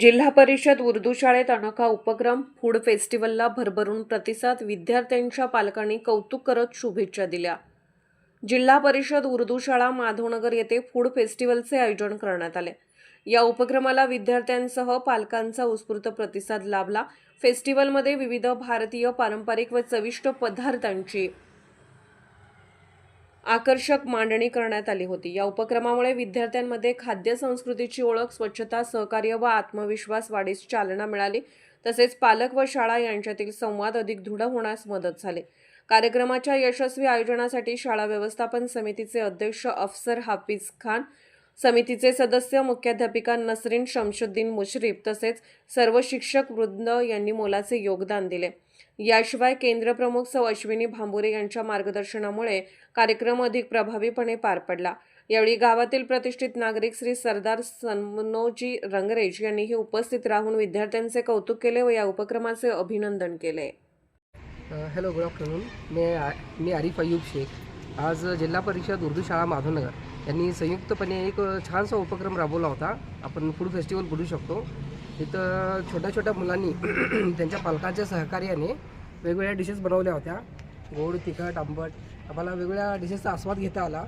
जिल्हा परिषद उर्दू शाळेत अनोखा उपक्रम फूड फेस्टिवलला भरभरून प्रतिसाद. विद्यार्थ्यांच्या पालकांनी कौतुक करत शुभेच्छा दिल्या. जिल्हा परिषद उर्दू शाळा माधवनगर येथे फूड फेस्टिवलचे आयोजन करण्यात आले. या उपक्रमाला विद्यार्थ्यांसह पालकांचा उत्स्फूर्त प्रतिसाद लाभला. फेस्टिवलमध्ये विविध भारतीय पारंपरिक व चविष्ट पदार्थांची आकर्षक मांडणी करण्यात आली होती. या उपक्रमामुळे विद्यार्थ्यांमध्ये खाद्य संस्कृतीची ओळख स्वच्छता सहकार्य व आत्मविश्वास वाढीस चालना मिळाली. तसेच पालक व शाळा यांच्यातील संवाद अधिक दृढ होण्यास मदत झाली. कार्यक्रमाच्या यशस्वी आयोजनासाठी शाळा व्यवस्थापन समितीचे अध्यक्ष अफसर हाफिज खान समितीचे सदस्य मुख्याध्यापिका नसरीन शमशुद्दीन मुश्रीफ तसेच सर्व शिक्षक वृंद यांनी मोलाचे योगदान दिले. याशिवाय केंद्रप्रमुख सौ अश्विनी भांबुरे यांच्या मार्गदर्शनामुळे कार्यक्रम अधिक प्रभावीपणे पार पडला. यावेळी गावातील प्रतिष्ठित नागरिक श्री सरदार सन्मनोजी रंगरेज यांनीही उपस्थित राहून विद्यार्थ्यांचे कौतुक केले व या उपक्रमाचे अभिनंदन केले. हॅलो गुड आफ्टरनून मी मी आरिफ अय्यूब शेख. आज जिल्हा परिषद उर्दू शाळा माधवनगर यांनी संयुक्तपणे एक छानसा उपक्रम राबवला होता. आपण फूड फेस्टिवल बोलू शकतो. तिथं छोट्या छोट्या मुलांनी त्यांच्या पालकांच्या सहकार्याने वेगवेगळ्या डिशेस बनवल्या होत्या. गोड तिखट आंबट. आम्हाला वेगवेगळ्या डिशेसचा आस्वाद घेता आला.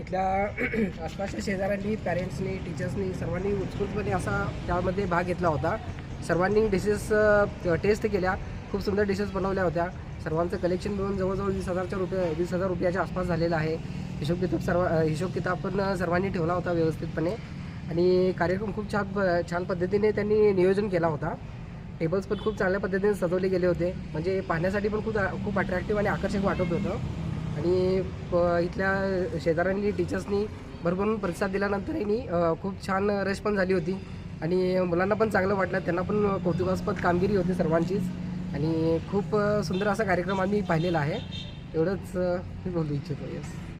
इथल्या आसपासच्या शेजाऱ्यांनी पॅरेंट्सनी टीचर्सनी सर्वांनी उत्स्फूर्तपणे असा त्यामध्ये भाग घेतला होता. सर्वांनी डिशेस टेस्ट केल्या. खूप सुंदर डिशेस बनवल्या होत्या. सर्वांचं कलेक्शन मिळून जवळजवळ वीस हजारच्या रुपये वीस हजार रुपयाच्या आसपास झालेला आहे. हिशोब किताब सर्व हिशोब किताब पण सर्वांनी ठेवला होता व्यवस्थितपणे. आणि कार्यक्रम खूप छान प- छान पद्धतीने त्यांनी नियोजन केला होता. टेबल्स पण खूप चांगल्या पद्धतीने सजवले गेले होते. म्हणजे पाहण्यासाठी पण खूप खूप अट्रॅक्टिव्ह आणि आकर्षक वाटत होतं. आणि प- इथल्या शेजाऱ्यांनी टीचर्सनी भरभरून प्रतिसाद दिल्यानंतर यांनी खूप छान रश पण झाली होती. आणि मुलांना पण चांगलं वाटलं. त्यांना पण कौतुकास्पद कामगिरी होती सर्वांचीच. आणि खूप सुंदर असा कार्यक्रम आम्ही पाहिलेला आहे. एवढंच मी बोलू इच्छितो. येस